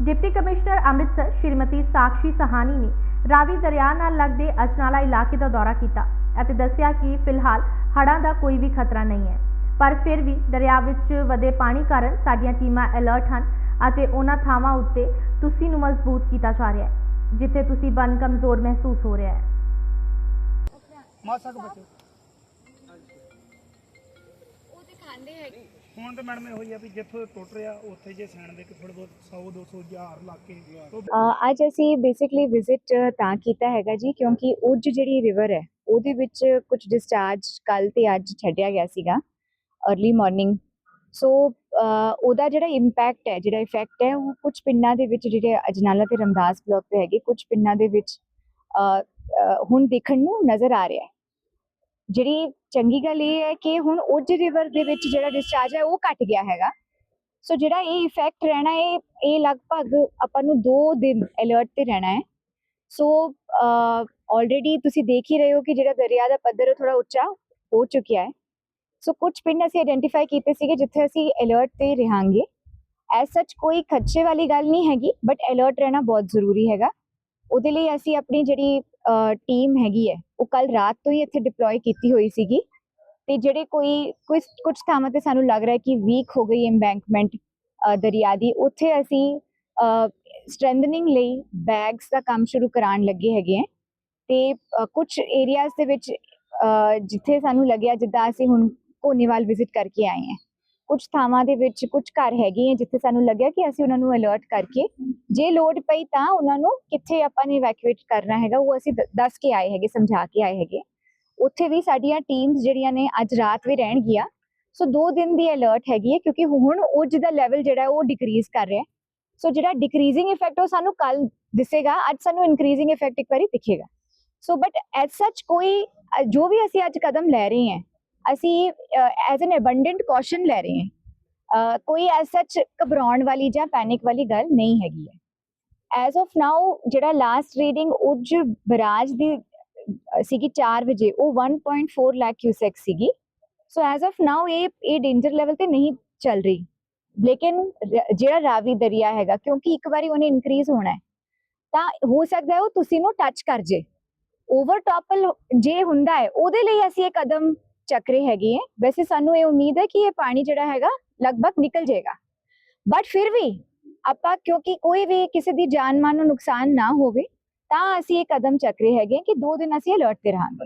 Deputy commissioner Amritsar Shrimati Sakshi Sahni ਨੇ ਰਾਵੀ ਦਰਿਆ ਨਾਲ ਲੱਗਦੇ ਅਜਨਾਲਾ ਇਲਾਕੇ ਦਾ ਦੌਰਾ ਕੀਤਾ ਅਤੇ ਦੱਸਿਆ ਕਿ ਫਿਲਹਾਲ ਹੜ੍ਹਾਂ ਦਾ ਕੋਈ ਵੀ ਖਤਰਾ ਨਹੀਂ ਹੈ। ਪਰ ਫਿਰ ਵੀ ਦਰਿਆ ਵਿੱਚ ਵਧੇ ਪਾਣੀ ਕਾਰਨ ਸਾਡੀਆਂ ਟੀਮਾਂ ਅਲਰਟ ਹਨ ਅਤੇ ਉਹਨਾਂ ਥਾਵਾਂ ਉੱਤੇ ਤੁਸੀਂ ਨੂੰ ਮਜ਼ਬੂਤ ਕੀਤਾ ਜਾ ਰਿਹਾ ਹੈ ਜਿੱਥੇ ਤੁਸੀਂ ਬਨ ਕਮਜ਼ੋਰ ਮਹਿਸੂਸ ਹੋ ਰਿਹਾ ਹੈ। ਮਾਸਾ ਕੁ ਬੱਚੇ। ਉਹ ਦਿਖਾਉਂਦੇ ਹੈਗੇ। ਹੁਣ ਤੇ ਮੈਡਮ ਇਹੋ ਹੀ ਆ ਵੀ ਜਿੱਥੋਂ ਟੁੱਟ ਰਿਹਾ ਉੱਥੇ ਜੇ ਸੈਣ ਦੇ ਕਿ ਥੋੜੇ ਬਹੁਤ 100 200 ਹਜ਼ਾਰ ਲਾ ਕੇ ਤੋਂ ਅ, ਅੱਜ ਅਸੀਂ ਬੇਸਿਕਲੀ ਵਿਜ਼ਿਟ ਤਾਂ ਕੀਤਾ ਹੈਗਾ ਜੀ ਕਿਉਂਕਿ ਉੱਜ ਜਿਹੜੀ ਰਿਵਰ ਹੈ ਉਹਦੇ ਵਿੱਚ ਕੁਝ ਡਿਸਚਾਰਜ ਕੱਲ ਤੇ ਅੱਜ ਛੱਡਿਆ ਗਿਆ ਸੀਗਾ अर्ਲੀ ਮਾਰਨਿੰਗ ਸੋ ਉਹਦਾ ਜਿਹੜਾ ਇੰਪੈਕਟ ਹੈ ਜਿਹੜਾ ਇਫੈਕਟ ਹੈ ਉਹ ਕੁਝ ਪਿੰਡਾਂ ਦੇ ਵਿੱਚ ਜਿਹੜੇ ਅਜਨਾਲਾ ਤੇ ਰਮਦਾਸ ਬਲਾਕ ਤੇ ਹੈਗੇ ਕੁਝ ਪਿੰਡਾਂ ਦੇ ਵਿੱਚ ਹੁਣ ਦੇਖਣ ਨੂੰ ਨਜ਼ਰ ਆ ਰਿਹਾ ਹੈ। ਜਿਹੜੀ ਚੰਗੀ ਗੱਲ ਇਹ ਹੈ ਕਿ ਹੁਣ ਉਜ ਰਿਵਰ ਦੇ ਵਿੱਚ ਜਿਹੜਾ ਡਿਸਚਾਰਜ ਹੈ ਉਹ ਘਟ ਗਿਆ ਹੈਗਾ। ਸੋ ਜਿਹੜਾ ਇਹ ਇਫੈਕਟ ਰਹਿਣਾ ਹੈ, ਇਹ ਲਗਭਗ ਆਪਾਂ ਨੂੰ 2 ਦਿਨ ਅਲਰਟ ਤੇ ਰਹਿਣਾ ਹੈ। ਸੋ ਆਲਰੇਡੀ ਤੁਸੀਂ ਦੇਖ ਹੀ ਰਹੇ ਹੋ ਕਿ ਜਿਹੜਾ ਦਰਿਆ ਦਾ ਪੱਧਰ ਥੋੜਾ ਉੱਚਾ ਹੋ ਚੁੱਕਿਆ ਹੈ। ਸੋ ਕੁਝ ਪਿੰਡ ਅਸੀਂ ਆਇਡੈਂਟੀਫਾਈ ਕੀਤੇ ਸੀਗੇ ਜਿੱਥੇ ਅਸੀਂ ਅਲਰਟ ਤੇ ਰਹਾਂਗੇ। ਐਸ ਸੱਚ ਕੋਈ ਖਦਸ਼ੇ ਵਾਲੀ ਗੱਲ ਨਹੀਂ ਹੈਗੀ ਬਟ ਅਲਰਟ ਰਹਿਣਾ ਬਹੁਤ ਜ਼ਰੂਰੀ ਹੈਗਾ। ਉਹਦੇ ਲਈ ਅਸੀਂ ਆਪਣੀ ਜਿਹੜੀ ਟੀਮ ਹੈਗੀ ਹੈ। ਉਹ ਕੱਲ ਰਾਤ ਤੋਂ ਹੀ ਇੱਥੇ ਡਿਪਲੋਏ ਕੀਤੀ ਹੋਈ ਸੀਗੀ। ਤੇ ਜਿਹੜੇ ਕੋਈ ਕੁਝ ਕੁਝ ਥਾਵਾਂ ਤੇ ਸਾਨੂੰ ਲੱਗ ਰਿਹਾ ਕਿ ਵੀਕ ਹੋ ਗਈ ਐਮਬੈਂਕਮੈਂਟ ਦਰਿਆ ਦੀ, ਉੱਥੇ ਅਸੀਂ ਸਟਰੈਂਥਨਿੰਗ ਲਈ ਬੈਗਸ ਦਾ ਕੰਮ ਸ਼ੁਰੂ ਕਰਾਉਣ ਲੱਗੇ ਹੈਗੇ ਹੈ। ਤੇ ਕੁਝ ਏਰੀਆਜ਼ ਦੇ ਵਿੱਚ ਜਿੱਥੇ ਸਾਨੂੰ ਲੱਗਿਆ ਜਿੱਦਾਂ ਅਸੀਂ ਹੁਣ ਕੋਨੀਵਾਲ ਵਿਜ਼ਿਟ ਕਰਕੇ ਆਏ ਹਾਂ। ਕੁਝ ਥਾਵਾਂ ਦੇ ਵਿੱਚ ਕੁਝ ਘਰ ਹੈਗੇ ਹੈ ਜਿੱਥੇ ਸਾਨੂੰ ਲੱਗਿਆ ਕਿ ਅਸੀਂ ਉਹਨਾਂ ਨੂੰ ਅਲਰਟ ਕਰਕੇ ਜੇ ਲੋਡ ਪਈ ਤਾਂ ਉਹਨਾਂ ਨੂੰ ਕਿੱਥੇ ਆਪਾਂ ਨੇ ਇਵੈਕੂਏਟ ਕਰਨਾ ਹੈਗਾ, ਉਹ ਅਸੀਂ ਦੱਸ ਕੇ ਆਏ ਹੈਗੇ, ਸਮਝਾ ਕੇ ਆਏ ਹੈਗੇ। ਉੱਥੇ ਵੀ ਸਾਡੀਆਂ ਟੀਮਸ ਜਿਹੜੀਆਂ ਨੇ ਅੱਜ ਰਾਤ ਵੀ ਰਹਿਣਗੀਆਂ। ਸੋ 2 ਦਿਨ ਦੀ ਅਲਰਟ ਹੈਗੀ ਹੈ ਕਿਉਂਕਿ ਹੁਣ ਉਹ ਜਿਹਦਾ ਲੈਵਲ ਜਿਹੜਾ ਉਹ ਡਿਕਰੀਜ਼ ਕਰ ਰਿਹਾ। ਸੋ ਜਿਹੜਾ ਡਿਕਰੀਜ਼ਿੰਗ ਇਫੈਕਟ ਉਹ ਸਾਨੂੰ ਕੱਲ ਦਿਸੇਗਾ, ਅੱਜ ਸਾਨੂੰ ਇਨਕਰੀਜ਼ਿੰਗ ਇਫੈਕਟ ਇੱਕ ਵਾਰੀ ਦਿਖੇਗਾ। ਸੋ ਬਟ ਐਜ਼ ਸੱਚ ਕੋਈ, ਜੋ ਵੀ ਅਸੀਂ ਅੱਜ ਕਦਮ ਲੈ ਰਹੇ ਹਾਂ ਅਸੀਂ ਐਜ਼ ਐਨ ਅਬੰਡੈਂਟ ਕੌਸ਼ਨ ਲੈ ਰਹੇ ਹਾਂ। ਕੋਈ ਐਜ਼ ਸੱਚ ਘਬਰਾਉਣ ਵਾਲੀ ਜਾਂ ਪੈਨਿਕ ਵਾਲੀ ਗੱਲ ਨਹੀਂ ਹੈਗੀ ਹੈ। ਐਜ਼ ਆਫ ਨਾਓ ਜਿਹੜਾ ਲਾਸਟ ਰੀਡਿੰਗ ਉੱਜ ਬਰਾਜ ਦੀ ਸੀਗੀ 4 ਵਜੇ, ਉਹ 1.4 ਲੱਖ ਕਿਊਸੈਕ ਸੀਗੀ। ਸੋ ਐਜ਼ ਆਫ ਨਾਓ ਇਹ ਇਹ ਡੇਂਜਰ ਲੈਵਲ ਤੇ ਨਹੀਂ ਚੱਲ ਰਹੀ। ਲੇਕਿਨ ਜਿਹੜਾ ਰਾਵੀ ਦਰਿਆ ਹੈਗਾ, ਕਿਉਂਕਿ ਇੱਕ ਵਾਰੀ ਉਹਨੇ ਇਨਕਰੀਜ਼ ਹੋਣਾ ਹੈ, ਤਾਂ ਹੋ ਸਕਦਾ ਹੈ ਉਹ ਤੁਸੀਂ ਨੂੰ ਟੱਚ ਕਰ ਜੇ। ਓਵਰ ਟਾਪਲ ਜੇ ਹੁੰਦਾ ਹੈ, ਉਹਦੇ ਲਈ ਅਸੀਂ ਇਹ ਕਦਮ ਚੱਕ ਰਹੇ ਹੈਗੇ ਹੈ। ਵੈਸੇ ਸਾਨੂੰ ਇਹ ਉਮੀਦ ਹੈ ਕਿ ਇਹ ਪਾਣੀ ਜਿਹੜਾ ਹੈਗਾ ਲਗਭਗ ਨਿਕਲ ਜਾਏਗਾ। ਬਟ ਫਿਰ ਵੀ ਆਪਾਂ ਕਿਉਂਕਿ ਕੋਈ ਵੀ ਕਿਸੇ ਦੀ ਜਾਨ ਮਾਨ ਨੂੰ ਨੁਕਸਾਨ ਨਾ ਹੋਵੇ, ਤਾਂ ਅਸੀਂ ਇਹ ਕਦਮ ਚੱਕ ਰਹੇ ਹੈਗੇ ਕਿ ਦੋ ਦਿਨ ਅਸੀਂ ਅਲਰਟ ਤੇ ਰਹਾਂਗੇ।